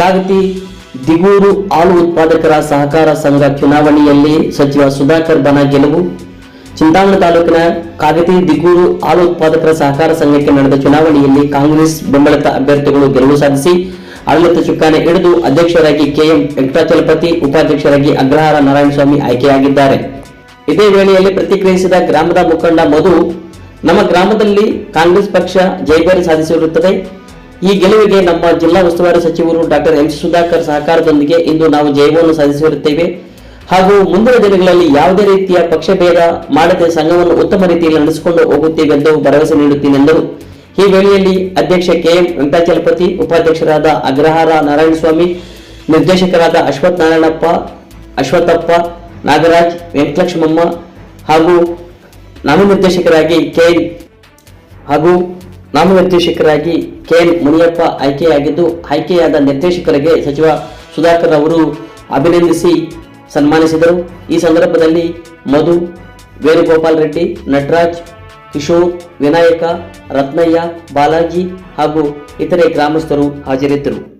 ಕಾಗತಿ, ದಿಗೂರು ಹಾಲು ಉತ್ಪಾದಕರ ಸಹಕಾರ ಸಂಘ ಚುನಾವಣೆಯಲ್ಲಿ ಸಚಿವ ಸುಧಾಕರ್ ಬನ ಗೆಲುವು. ಚಿಂತಾಮಣಿ ತಾಲೂಕಿನ ಕಾಗತಿ, ದಿಗೂರು ಹಾಲು ಉತ್ಪಾದಕರ ಸಹಕಾರ ಸಂಘಕ್ಕೆ ನಡೆದ ಚುನಾವಣೆಯಲ್ಲಿ ಕಾಂಗ್ರೆಸ್ ಬೆಂಬಲಿತ ಅಭ್ಯರ್ಥಿಗಳು ಗೆಲುವು ಸಾಧಿಸಿ ಆಡಳಿತ ಚುಕ್ಕಾಣಿ ಹಿಡಿದು ಅಧ್ಯಕ್ಷರಾಗಿ ಕೆಎಂ ವೆಂಕಟಾಚಲಪತಿ, ಉಪಾಧ್ಯಕ್ಷರಾಗಿ ಅಗ್ರಹಾರ ನಾರಾಯಣಸ್ವಾಮಿ ಆಯ್ಕೆಯಾಗಿದ್ದಾರೆ. ಇದೇ ವೇಳೆಯಲ್ಲಿ ಪ್ರತಿಕ್ರಿಯಿಸಿದ ಗ್ರಾಮದ ಮುಖಂಡ ಮಧು, ನಮ್ಮ ಗ್ರಾಮದಲ್ಲಿ ಕಾಂಗ್ರೆಸ್ ಪಕ್ಷ ಜಯಭೇರಿ ಸಾಧಿಸಿರುತ್ತದೆ. ಈ ಗೆಲುವಿಗೆ ನಮ್ಮ ಜಿಲ್ಲಾ ಉಸ್ತುವಾರಿ ಸಚಿವರು ಡಾಕ್ಟರ್ ಎಂ ಸುಧಾಕರ್ ಸಹಕಾರದೊಂದಿಗೆ ಇಂದು ನಾವು ಜಯವನ್ನು ಸಾಧಿಸಿರುತ್ತೇವೆ. ಹಾಗೂ ಮುಂದಿನ ದಿನಗಳಲ್ಲಿ ಯಾವುದೇ ರೀತಿಯ ಪಕ್ಷಭೇದ ಮಾಡದೆ ಸಂಘವನ್ನು ಉತ್ತಮ ರೀತಿಯಲ್ಲಿ ನಡೆಸಿಕೊಂಡು ಹೋಗುತ್ತೇವೆ ಎಂದು ಭರವಸೆ ನೀಡುತ್ತೇನೆ ಎಂದರು. ಈ ವೇಳೆಯಲ್ಲಿ ಅಧ್ಯಕ್ಷ ಕೆಎಂ ವೆಂಕಟಾಚಲಪತಿ, ಉಪಾಧ್ಯಕ್ಷರಾದ ಅಗ್ರಹಾರ ನಾರಾಯಣಸ್ವಾಮಿ, ನಿರ್ದೇಶಕರಾದ ಅಶ್ವಥ್ ನಾರಾಯಣಪ್ಪ ಅಶ್ವಥಪ್ಪ ನಾಗರಾಜ್, ವೆಂಕಟಲಕ್ಷ್ಮಮ್ಮ ಹಾಗೂ ನಾಮನಿರ್ದೇಶಕರಾಗಿ ಕೆ ಹಾಗೂ ನಾಮನಿರ್ದೇಶಕರಾಗಿ ಕೆಎನ್ ಮುನಿಯಪ್ಪ ಆಯ್ಕೆಯಾಗಿದ್ದು, ಆಯ್ಕೆಯಾದ ನಿರ್ದೇಶಕರಿಗೆ ಸಚಿವ ಸುಧಾಕರ್ ಅವರು ಅಭಿನಂದಿಸಿ ಸನ್ಮಾನಿಸಿದರು. ಈ ಸಂದರ್ಭದಲ್ಲಿ ಮಧು, ವೇಣುಗೋಪಾಲ್ ರೆಡ್ಡಿ, ನಟರಾಜ್, ಕಿಶೋರ್, ವಿನಾಯಕ, ರತ್ನಯ್ಯ, ಬಾಲಾಜಿ ಹಾಗೂ ಇತರೆ ಗ್ರಾಮಸ್ಥರು ಹಾಜರಿದ್ದರು.